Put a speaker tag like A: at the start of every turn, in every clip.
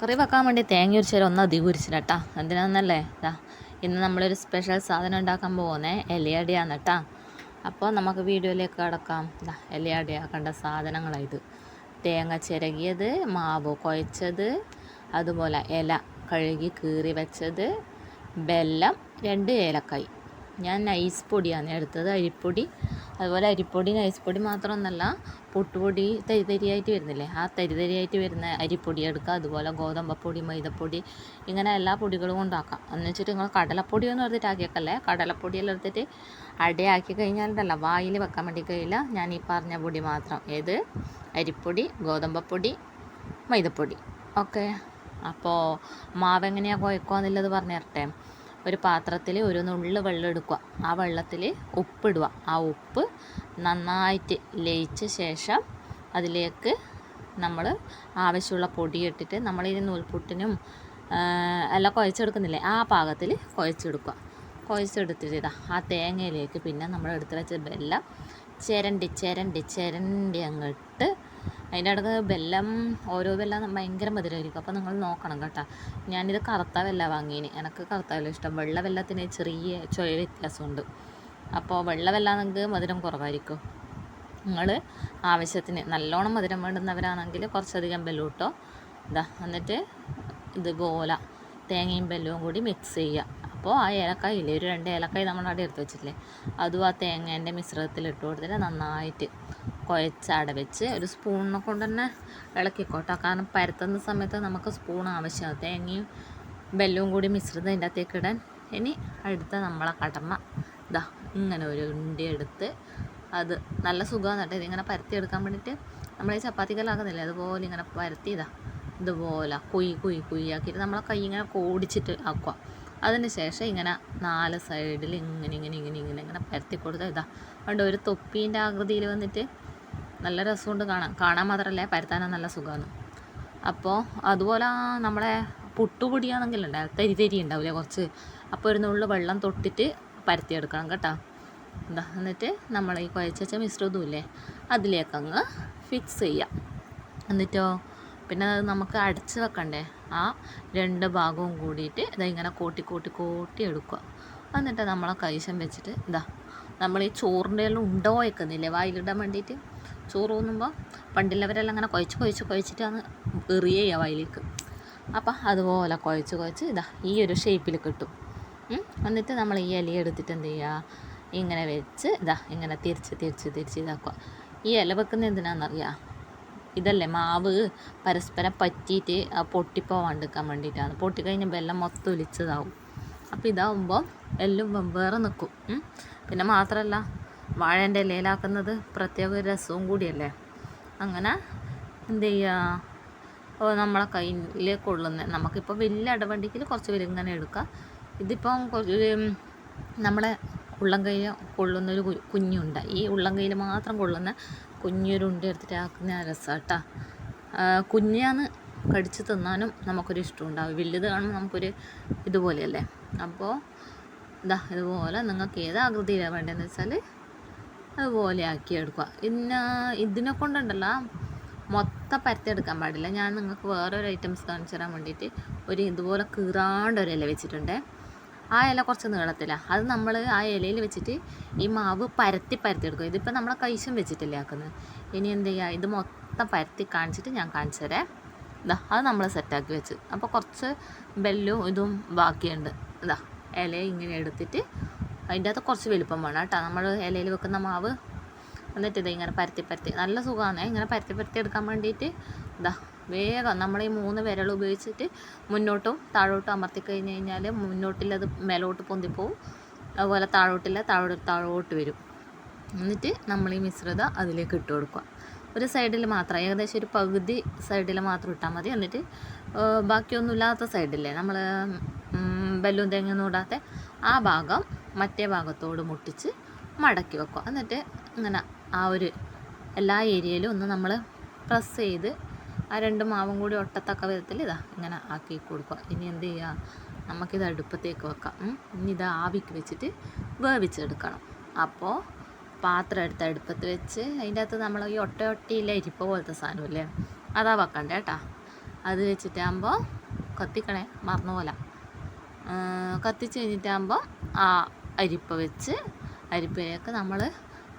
A: കറി വെക്കാൻ വേണ്ടി തേങ്ങ ഉരിച്ചാൽ ഒന്ന് അധികം ഉരിച്ചില്ല കേട്ടാ എന്തിനാന്നല്ലേ ഇതാ ഇന്ന് നമ്മളൊരു സ്പെഷ്യൽ സാധനം ഉണ്ടാക്കാൻ പോകുന്നേ എലിയടിയാണ് കേട്ടാ അപ്പോൾ നമുക്ക് വീഡിയോയിലേക്ക് കടക്കാം. ഇതാ എലിയടിയാക്കേണ്ട സാധനങ്ങളായത് തേങ്ങ ചിരകിയത് മാവ് കുഴച്ചത് അതുപോലെ ഇല കഴുകി കീറി വെച്ചത് ബെല്ലം രണ്ട് ഏലക്കായി. ഞാൻ ഐസ് പൊടിയാണ് എടുത്തത് അരിപ്പൊടി. അതുപോലെ അരിപ്പൊടി നൈസ് പൊടി മാത്രമൊന്നല്ല പുട്ടുപൊടി തരി തരിയായിട്ട് വരുന്നില്ലേ? ആ തരി തരിയായിട്ട് വരുന്ന അരിപ്പൊടി എടുക്കുക. അതുപോലെ ഗോതമ്പപ്പൊടി മൈദപ്പൊടി ഇങ്ങനെ എല്ലാ പൊടികളും കൊണ്ടാക്കാം എന്ന് വെച്ചിട്ട് നിങ്ങൾ കടലപ്പൊടി ഒന്നും എടുത്തിട്ട് ആക്കിയേക്കല്ലേ? കടലപ്പൊടിയെല്ലാം എടുത്തിട്ട് അടയാക്കി കഴിഞ്ഞാലല്ല വായിൽ വെക്കാൻ വേണ്ടി കഴിയില്ല. ഞാൻ ഈ പറഞ്ഞ പൊടി മാത്രം. ഏത്? അരിപ്പൊടി ഗോതമ്പപ്പൊടി മൈദപ്പൊടി. ഓക്കെ. അപ്പോൾ മാവ് എങ്ങനെയാണ് കുഴക്കുക എന്നുള്ളത് പറഞ്ഞു തരട്ടെ. ഒരു പാത്രത്തിൽ ഒരു നുള്ള് വെള്ളം എടുക്കുക. ആ വെള്ളത്തിൽ ഉപ്പിടുക. ആ ഉപ്പ് നന്നായിട്ട് ലയിച്ച ശേഷം അതിലേക്ക് നമ്മൾ ആവശ്യമുള്ള പൊടി ഇട്ടിട്ട് നമ്മൾ ഈ നൂൽപുട്ടിനും എല്ലാം കുഴച്ചെടുക്കുന്നില്ലേ ആ പാകത്തിൽ കുഴച്ചെടുക്കുക. കുഴച്ചെടുത്തിട്ട് ഇതാ ആ തേങ്ങയിലേക്ക് പിന്നെ നമ്മൾ എടുത്ത് വെച്ച വെല്ലം ചിരണ്ടി ചിരണ്ടി ചിരണ്ടി അങ്ങോട്ട് അതിന്റെ അടുത്ത് വെല്ലം ഓരോ വെല്ലം ഭയങ്കര മധുരമായിരിക്കും അപ്പോൾ നിങ്ങൾ നോക്കണം കേട്ടോ. ഞാനിത് കറുത്ത വെല്ല വാങ്ങീന്. എനിക്ക് കറുത്ത വെല്ല ഇഷ്ടം. വെള്ള വെല്ലത്തിന് ചെറിയ ചുഴ വ്യത്യാസമുണ്ട്. അപ്പോൾ വെള്ള വെല്ല നിങ്ങൾക്ക് മധുരം കുറവായിരിക്കും. നിങ്ങൾ ആവശ്യത്തിന് നല്ലോണം മധുരം വേണ്ടുന്നവരാണെങ്കിൽ കുറച്ചധികം ബെല്ലം ഇട്ടോ. ഇതാ എന്നിട്ട് ഇതുപോലെ തേങ്ങയും ബെല്ലവും കൂടി മിക്സ് ചെയ്യുക അപ്പോൾ ആ ഏലക്കായ ഇല്ലേ ഒരു രണ്ട് ഏലക്കായ നമ്മൾ അവിടെ എടുത്ത് വെച്ചിട്ടില്ലേ? അതും ആ തേങ്ങേന്റെ മിശ്രിതത്തിൽ ഇട്ട് കൊടുത്തിട്ട് നന്നായിട്ട് കുഴച്ച് അട വെച്ച് ഒരു സ്പൂണിനെ കൊണ്ട് തന്നെ ഇളക്കിക്കോട്ടോ കാരണം പരത്തുന്ന സമയത്ത് നമുക്ക് സ്പൂൺ ആവശ്യമാണ് തേങ്ങയും ബെല്ലവും കൂടി മിശ്രിതം അതിന്റെ അകത്തേക്ക് ഇടാൻ. ഇനി അടുത്ത നമ്മളെ കടമ. ഇതാ ഇങ്ങനെ ഒരു ഉണ്ടി എടുത്ത് അത് നല്ല സുഖമാണ് കേട്ടോ. ഇതിങ്ങനെ പരത്തി എടുക്കാൻ വേണ്ടിയിട്ട് നമ്മൾ ഈ ചപ്പാത്തിക്കലാക്കുന്നില്ലേ അതുപോലെ ഇങ്ങനെ പരത്തി ഇതാ. ഇതുപോലെ കുയി കുയി കുയ്യാക്കിയിട്ട് നമ്മളെ കൈ ഇങ്ങനെ കോടിച്ചിട്ട് ആക്കുക. അതിന് ശേഷം ഇങ്ങനെ നാല് സൈഡിൽ ഇങ്ങനെ ഇങ്ങനെ ഇങ്ങനെ ഇങ്ങനെ ഇങ്ങനെ പരത്തി കൊടുത്താൽ ഇതാ അതുകൊണ്ട് ഒരു തൊപ്പീന്റെ ആകൃതിയിൽ വന്നിട്ട് നല്ല രസമുണ്ട് കാണാൻ. കാണാൻ മാത്രമല്ല പരത്താനും നല്ല സുഖമാണ്. അപ്പോൾ അതുപോലെ നമ്മളെ പുട്ടുപൊടിയാണെങ്കിലുണ്ട് തരി തരി ഉണ്ടാവില്ലേ കുറച്ച്. അപ്പോൾ ഒരു നുള്ളു വെള്ളം തൊട്ടിട്ട് പരത്തിയെടുക്കണം കേട്ടോ. എന്താ എന്നിട്ട് നമ്മൾ ഈ കുഴച്ച വെച്ച മിശ്രിതവും ഇല്ലേ അതിലേക്കങ്ങ് ഫിക്സ് ചെയ്യാം. എന്നിട്ടോ പിന്നെ അത് നമുക്ക് അടച്ച് വെക്കണ്ടേ ആ രണ്ട് ഭാഗവും കൂടിയിട്ട് ഇതിങ്ങനെ കൂട്ടി കൂട്ടി കൂട്ടി എടുക്കുക. എന്നിട്ട് നമ്മളെ കൈശം വെച്ചിട്ട് ഇതാ നമ്മൾ ഈ ചോറിന്റെ എല്ലാം ഉണ്ടോ വയ്ക്കുന്നില്ലേ വായിലിടാൻ വേണ്ടിയിട്ട് ചോറ് തോന്നുമ്പോൾ പണ്ടുള്ളവരെല്ലാം അങ്ങനെ കുഴച്ച് കുഴച്ച് കുഴച്ചിട്ടാണ് എറിയുക വയലേക്ക് അപ്പം അതുപോലെ കുഴച്ച് കുഴച്ച് ഇതാ ഈ ഒരു ഷേപ്പിൽ കിട്ടും. എന്നിട്ട് നമ്മൾ ഈ ഇല എടുത്തിട്ട് എന്ത് ചെയ്യുക ഇങ്ങനെ വെച്ച് ഇതാ ഇങ്ങനെ തിരിച്ച് തിരിച്ച് തിരിച്ച് ഇതാക്കുക. ഈ ഇല വെക്കുന്നത് എന്തിനാണെന്നറിയാം ഇതല്ലേ മാവ് പരസ്പരം പറ്റിയിട്ട് പൊട്ടിപ്പോവാണ്ടിരിക്കാൻ വേണ്ടിയിട്ടാണ്. പൊട്ടിക്കഴിഞ്ഞപ്പോൾ എല്ലാം മൊത്തം ഒലിച്ചതാവും. അപ്പോൾ ഇതാവുമ്പോൾ എല്ലാം വെവ്വേറെ നിൽക്കും പിന്നെ മാത്രമല്ല വാഴേന്റെ ഇലയിലാക്കുന്നത് പ്രത്യേക ഒരു രസവും കൂടിയല്ലേ? അങ്ങനെ എന്ത് ചെയ്യുക നമ്മളെ കയ്യിൽ കൊള്ളുന്ന നമുക്കിപ്പോൾ വലിയ ഇടവണ്ടിക്കിൽ കുറച്ച് പേര് ഇങ്ങനെ എടുക്കാം. ഇതിപ്പം കുറച്ച് നമ്മളെ ഉള്ളം കയ്യിൽ കൊള്ളുന്നൊരു കുഞ്ഞുണ്ട്. ഈ ഉള്ളം കയ്യിൽ മാത്രം കൊള്ളുന്ന കുഞ്ഞൊരു ഉണ്ട എടുത്തിട്ട് ആക്കുന്ന രസം കേട്ടോ കുഞ്ഞാന്ന് കടിച്ച് തിന്നാനും നമുക്കൊരു ഇഷ്ടമുണ്ടാവും. വലുത് കാണുമ്പോൾ നമുക്കൊരു ഇതുപോലെയല്ലേ? അപ്പോൾ ഇതാ ഇതുപോലെ നിങ്ങൾക്ക് ഏത് ആകൃതിയിലാണ് വേണ്ടതെന്ന് വെച്ചാൽ അതുപോലെ ആക്കി എടുക്കുക. പിന്നെ ഇതിനെ കൊണ്ടുണ്ടല്ലോ മൊത്തം പരത്തിയെടുക്കാൻ പാടില്ല. ഞാൻ നിങ്ങൾക്ക് വേറൊരു ഐറ്റംസ് കാണിച്ചു തരാൻ വേണ്ടിയിട്ട് ഒരു ഇതുപോലെ കീറാണ്ട് ഒരു ഇല വെച്ചിട്ടുണ്ട്. ആ ഇല കുറച്ച് നീളത്തിലാണ് അത് നമ്മൾ ആ ഇലയിൽ വെച്ചിട്ട് ഈ മാവ് പരത്തി പരത്തി എടുക്കും. ഇതിപ്പോൾ നമ്മളെ കൈശം വെച്ചിട്ടല്ലേ ആക്കുന്നത്. ഇനി എന്ത് ചെയ്യുക ഇത് മൊത്തം പരത്തി കാണിച്ചിട്ട് ഞാൻ കാണിച്ചു തരാം. ഇതാ അത് നമ്മൾ സെറ്റാക്കി വെച്ച്. അപ്പോൾ കുറച്ച് ബെല്ലും ഇതും ബാക്കിയുണ്ട്. ഇതാ ഇല ഇങ്ങനെ എടുത്തിട്ട് അതിന്റെ അകത്ത് കുറച്ച് വലുപ്പം വേണം കേട്ടോ. നമ്മൾ ഇലയിൽ വെക്കുന്ന മാവ് എന്നിട്ട് ഇത് ഇങ്ങനെ പരത്തി പരത്തി. നല്ല സുഖമാണ്. ഇങ്ങനെ പരത്തി പരത്തി എടുക്കാൻ വേണ്ടിയിട്ട് ഇതാ വേഗം നമ്മൾ ഈ മൂന്ന് വിരൽ ഉപയോഗിച്ചിട്ട് മുന്നോട്ടും താഴോട്ടും അമർത്തി കഴിഞ്ഞ് കഴിഞ്ഞാൽ മുന്നോട്ടില്ലത് മേലോട്ട് പൊന്തിപ്പോവും. അതുപോലെ താഴോട്ടില്ല താഴോട്ട് താഴോട്ട് വരും. എന്നിട്ട് നമ്മൾ ഈ മിശ്രിതം അതിലേക്ക് ഇട്ട് കൊടുക്കുക. ഒരു സൈഡിൽ മാത്രം ഏകദേശം ഒരു പകുതി സൈഡിൽ മാത്രം ഇട്ടാൽ മതി. എന്നിട്ട് ബാക്കിയൊന്നുമില്ലാത്ത സൈഡില്ലേ നമ്മൾ ബെല്ലും തേങ്ങയൊന്നും ഇടാത്ത ആ ഭാഗം മറ്റേ ഭാഗത്തോട് മുട്ടിച്ച് മടക്കി വെക്കുക. എന്നിട്ട് ഇങ്ങനെ ആ ഒരു എല്ലാ ഏരിയയിലും ഒന്ന് നമ്മൾ പ്രസ് ചെയ്ത് ആ രണ്ട് മാവും കൂടി ഒട്ടത്തക്ക വിധത്തിൽ ഇതാ ഇങ്ങനെ ആക്കി കൊടുക്കുക. ഇനി എന്ത് ചെയ്യുക? നമുക്കിത് അടുപ്പത്തേക്ക് വെക്കാം. ഇനി ഇത് ആവിക്ക് വെച്ചിട്ട് വേവിച്ചെടുക്കണം. അപ്പോൾ പാത്രം എടുത്ത് അടുപ്പത്ത് വെച്ച് അതിന്റെ അകത്ത് നമ്മൾ ഈ ഒട്ട ഒട്ടിയില്ല ഇരിപ്പ പോലത്തെ സാധനമില്ലേ? അതാ വെക്കണ്ട കേട്ടാ. അത് വെച്ചിട്ടാകുമ്പോൾ കത്തിക്കണേ മറന്നു പോലെ കത്തിച്ച് കഴിഞ്ഞിട്ടാകുമ്പോൾ ആ അരിപ്പ വെച്ച് അരിപ്പയൊക്കെ നമ്മൾ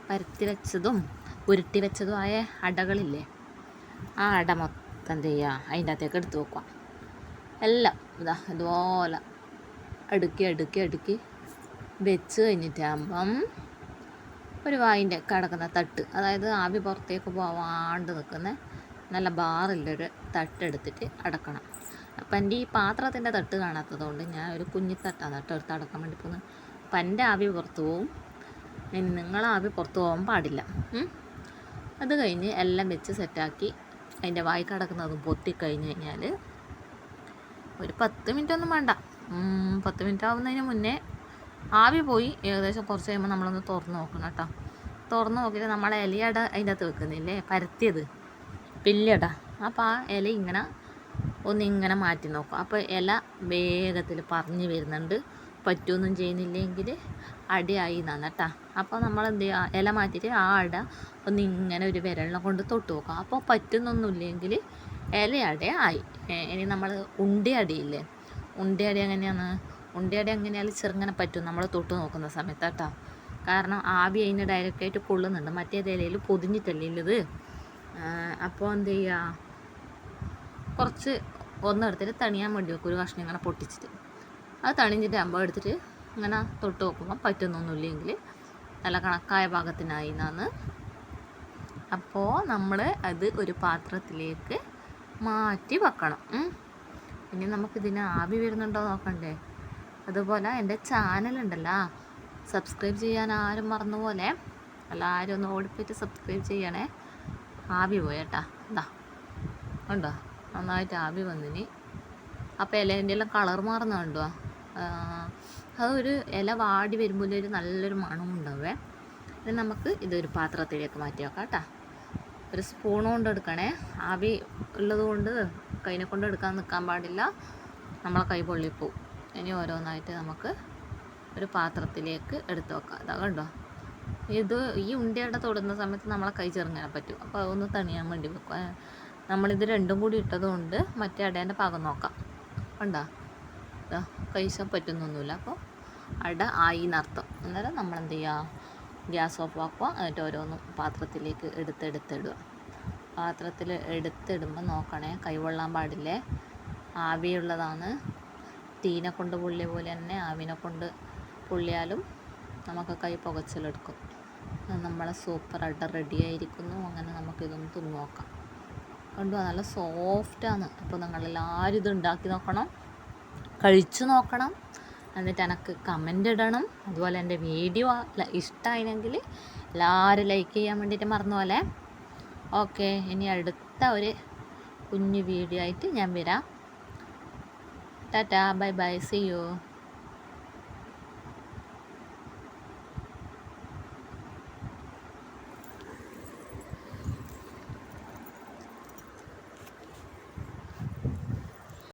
A: പരത്തി വെച്ചതും ഉരുട്ടി വെച്ചതുമായ അടകളില്ലേ ആ അട മൊത്തം എന്ത് ചെയ്യുക അതിന്റെ അകത്തേക്ക് എടുത്ത് വെക്കുക. എല്ലാം ഇതാ ഇതുപോലെ അടുക്കി അടുക്കി അടുക്കി വെച്ച് കഴിഞ്ഞിട്ടാകുമ്പം ഒരു വായിന്റെ കിടക്കുന്ന തട്ട് അതായത് ആവി പുറത്തേക്ക് പോവാണ്ട് നിൽക്കുന്ന നല്ല ബാറിലൊരു തട്ടെടുത്തിട്ട് അടക്കണം. അപ്പം എന്റെ ഈ പാത്രത്തിന്റെ തട്ട് കാണാത്തത് കൊണ്ട് ഞാൻ ഒരു കുഞ്ഞിത്തട്ടാണ് തട്ടെടുത്ത് അടക്കാൻ വേണ്ടി പോകുന്നത്. എന്റെ ആവി പുറത്തു പോവും. ഇനി നിങ്ങളെ ആവി പുറത്തു പോകാൻ പാടില്ല. അത് കഴിഞ്ഞ് എല്ലാം വെച്ച് സെറ്റാക്കി അതിന്റെ വായി കിടക്കുന്നതും പൊത്തിക്കഴിഞ്ഞ് കഴിഞ്ഞാൽ ഒരു പത്ത് മിനിറ്റ് ഒന്നും വേണ്ട. പത്ത് മിനിറ്റ് ആവുന്നതിന് മുന്നേ ആവി പോയി. ഏകദേശം കുറച്ച് കഴിയുമ്പോൾ നമ്മളൊന്ന് തുറന്ന് നോക്കണം കേട്ടോ. തുറന്ന് നോക്കിയിട്ട് നമ്മളെ ഇലയട അതിന്റെ അകത്ത് വെക്കുന്നില്ലേ? പരത്തിയത്. പില്ലട അപ്പോൾ ആ ഇല ഇങ്ങനെ ഒന്നിങ്ങനെ മാറ്റി നോക്കും. അപ്പോൾ ഇല വേഗത്തിൽ പറഞ്ഞു വരുന്നുണ്ട്. പറ്റുമൊന്നും ചെയ്യുന്നില്ലെങ്കിൽ അടിയായി എന്നാണ് കേട്ടോ. അപ്പോൾ നമ്മൾ എന്ത് ചെയ്യുക? ഇല മാറ്റിയിട്ട് ആ അട ഒന്ന് ഇങ്ങനെ ഒരു വിരലിനെ കൊണ്ട് തൊട്ട് നോക്കുക. അപ്പോൾ പറ്റുന്നൊന്നുമില്ലെങ്കിൽ ഇലയട ആയി ഇനി നമ്മൾ ഉണ്ടിയടിയില്ലേ ഉണ്ടിയടി എങ്ങനെയാണ്? ഉണ്ടിയടി എങ്ങനെയാലും ചെറുങ്ങനെ പറ്റും. നമ്മൾ തൊട്ട് നോക്കുന്ന സമയത്ത് കേട്ടോ. കാരണം ആവി അതിന് ഡയറക്റ്റായിട്ട് കൊള്ളുന്നുണ്ട്. മറ്റേത് ഇലയിൽ പൊതിഞ്ഞിട്ടല്ലേ ഉള്ളത്? അപ്പോൾ എന്ത് ചെയ്യുക? കുറച്ച് ഒന്നെടുത്തിട്ട് തണിയാൻ വേണ്ടി വെക്കും. ഒരു കഷ്ണം ഇങ്ങനെ പൊട്ടിച്ചിട്ട്. അത് തണിഞ്ഞിട്ട് അമ്പം എടുത്തിട്ട് ഇങ്ങനെ തൊട്ട് നോക്കുമ്പോൾ പറ്റുന്നൊന്നുമില്ലെങ്കിൽ നല്ല കണക്കായ പാകത്തിനായി എന്നാണ്. അപ്പോൾ നമ്മൾ അത് ഒരു പാത്രത്തിലേക്ക് മാറ്റി വെക്കണം. ഇനി നമുക്കിതിന് ആവി വരുന്നുണ്ടോ നോക്കണ്ടേ? അതുപോലെ എന്റെ ചാനലുണ്ടല്ലോ. സബ്സ്ക്രൈബ് ചെയ്യാൻ ആരും മറന്നുപോലെ എല്ലാവരും ഒന്ന് ഓടിപ്പോയിട്ട് സബ്സ്ക്രൈബ് ചെയ്യണേ. ആവി പോയേട്ടാ. എന്താ ഉണ്ടോ നന്നായിട്ട് ആവി വന്നിനി. അപ്പോൾ ഇലേന്റെ എല്ലാം കളർ മാറുന്ന കണ്ടോ? അതൊരു ഇല വാടി വരുമ്പോൾ ഒരു നല്ലൊരു മണവും ഉണ്ടാവേ. ഇത് നമുക്ക് ഇതൊരു പാത്രത്തിലേക്ക് മാറ്റി വെക്കാം കേട്ടോ. ഒരു സ്പൂൺ കൊണ്ട് എടുക്കണേ. ആവി ഉള്ളത് കൊണ്ട് കൈനെ കൊണ്ട് എടുക്കാൻ നിൽക്കാൻ പാടില്ല. നമ്മളെ കൈ പൊള്ളിപ്പോവും ഇനി ഓരോന്നായിട്ട് നമുക്ക് ഒരു പാത്രത്തിലേക്ക് എടുത്ത് വെക്കാം. അതാ കണ്ടോ? ഇത് ഈ ഉണ്ടിയുടെ തൊടുന്ന സമയത്ത് നമ്മളെ കൈ ചെറുങ്ങനെ പറ്റും. അപ്പോൾ അതൊന്ന് തണിയാൻ വേണ്ടി വെക്കുക നമ്മളിത് രണ്ടും കൂടി ഇട്ടതുകൊണ്ട് മറ്റേ അടേന്റെ പാകം നോക്കാം. കണ്ടോ? കഴിച്ചാൽ പറ്റുന്നൊന്നുമില്ല. അപ്പോൾ അട ആയി എന്നർത്ഥം. അന്നേരം നമ്മൾ എന്ത് ചെയ്യുക ഗ്യാസ് ഓഫ് ആക്കുക. എന്നിട്ട് ഓരോന്നും പാത്രത്തിലേക്ക് എടുത്തെടുത്തിടുക. പാത്രത്തിൽ എടുത്തിടുമ്പോൾ നോക്കണേ കൈവെള്ളാൻ പാടില്ലേ? ആവിയുള്ളതാണ്. തീനെ കൊണ്ട് പൊള്ളിയ പോലെ തന്നെ ആവിനെ കൊണ്ട് പൊള്ളിയാലും നമുക്ക് കൈ പുകച്ചിലെടുക്കും. നമ്മളെ സൂപ്പർ അട റെഡി ആയിരിക്കുന്നു. അങ്ങനെ നമുക്കിതൊന്ന് തിന്നു നോക്കാം. കണ്ടോ? നല്ല സോഫ്റ്റാണ് അപ്പോൾ നിങ്ങളെല്ലാവരും ഇത് ഉണ്ടാക്കി നോക്കണം. കഴിച്ചു നോക്കണം. എന്നിട്ട് എനിക്ക് കമന്റ് ഇടണം. അതുപോലെ എന്റെ വീഡിയോ ഇഷ്ടമായിരുന്നെങ്കിൽ എല്ലാവരും ലൈക്ക് ചെയ്യാൻ വേണ്ടിയിട്ട് മറന്നു പോലെ ഓക്കെ ഇനി അടുത്ത ഒരു കുഞ്ഞു വീഡിയോ ആയിട്ട് ഞാൻ വരാം. Tata bye bye see you